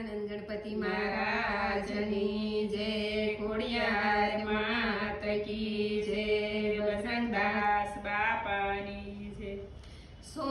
સહજાનંદ ગણપતિ મહારાજની જય કોડિયાર માત કી જય વસંતદાસ બાપાની જય. સો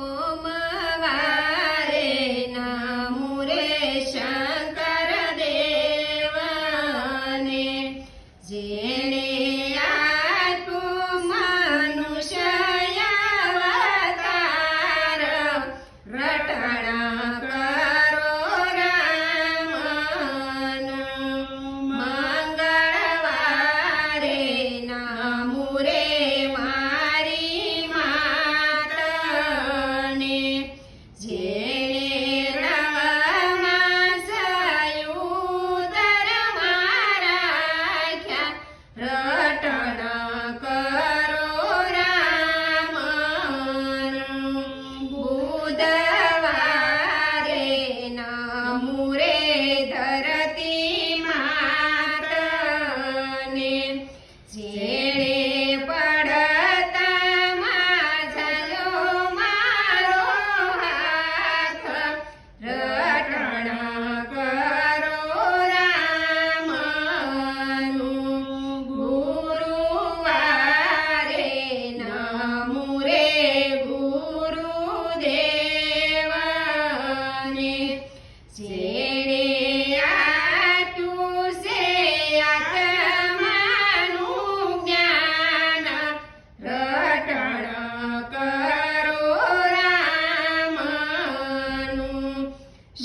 Yeah.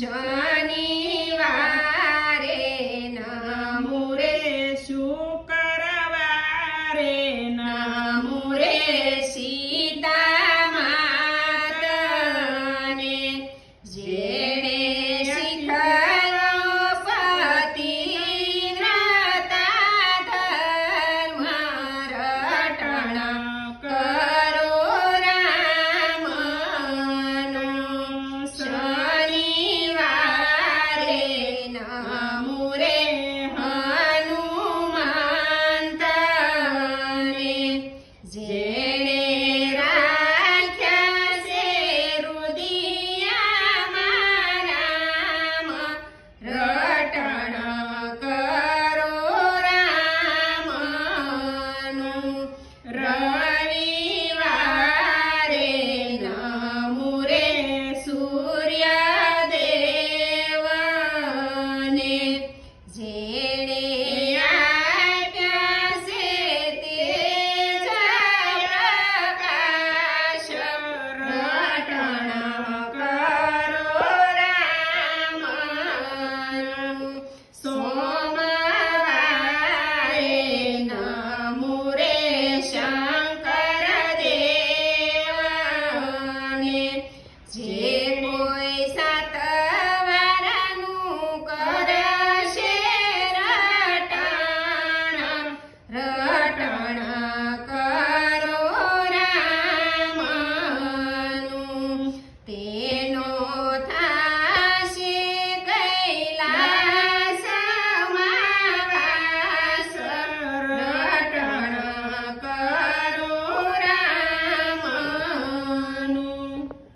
શનિવારે નમુરે શુક્રવારે નમુરે સીતા માતાને જેણે